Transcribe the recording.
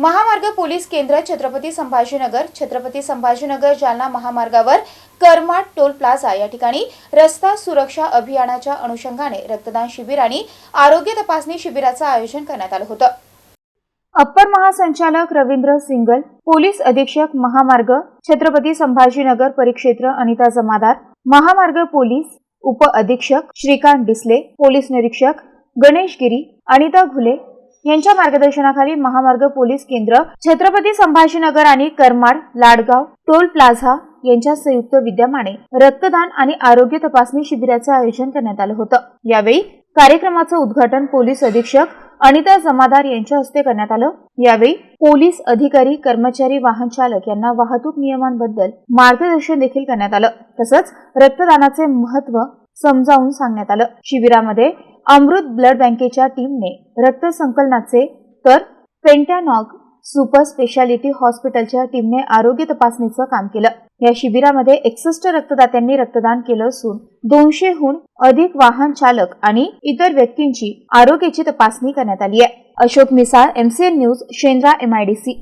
महामार्ग पोलीस केंद्र छत्रपती संभाजीनगर छत्रपती संभाजीनगर जालना महामार्गावर करमाट टोल प्लाझा या ठिकाणी रस्ता सुरक्षा अभियानाच्या अनुषंगाने रक्तदान शिबिर आणि आरोग्य तपासणी शिबिराचं आयोजन करण्यात आलं होतं. अप्पर महासंचालक रवींद्र सिंगल पोलीस अधीक्षक महामार्ग छत्रपती संभाजीनगर परिक्षेत्र अनिता जमादार महामार्ग पोलीस उप अधीक्षक श्रीकांत डिसले पोलीस निरीक्षक गणेश गिरी अनिता घुले यांच्या मार्गदर्शनाखाली महामार्ग पोलीस केंद्र छत्रपती संभाजीनगर आणि करमाड लाडगाव टोल प्लाझा यांच्या संयुक्त विद्यमाने रक्तदान आणि आरोग्य तपासणी शिबिराचं आयोजन करण्यात आलं होतं. यावेळी कार्यक्रमाचं उद्घाटन पोलीस अधीक्षक अनिता जमादार यांच्या हस्ते करण्यात आलं. यावेळी पोलीस अधिकारी कर्मचारी वाहन चालक यांना वाहतूक नियमांबद्दल मार्गदर्शन देखील करण्यात आलं. तसंच रक्तदानाचे महत्त्व समजावून सांगण्यात आलं. शिबिरामध्ये अमृत ब्लड बँकेच्या टीमने रक्त संकलनाचे तर पेंटॅनॉग सुपर स्पेशालिटी हॉस्पिटलच्या टीमने आरोग्य तपासणीचं काम केलं. या शिबिरामध्ये एकसष्ट रक्तदात्यांनी रक्तदान केलं असून दोनशेहून अधिक वाहन चालक आणि इतर व्यक्तींची आरोग्याची तपासणी करण्यात आली आहे. Ashok Misal MCN news Shendra MIDC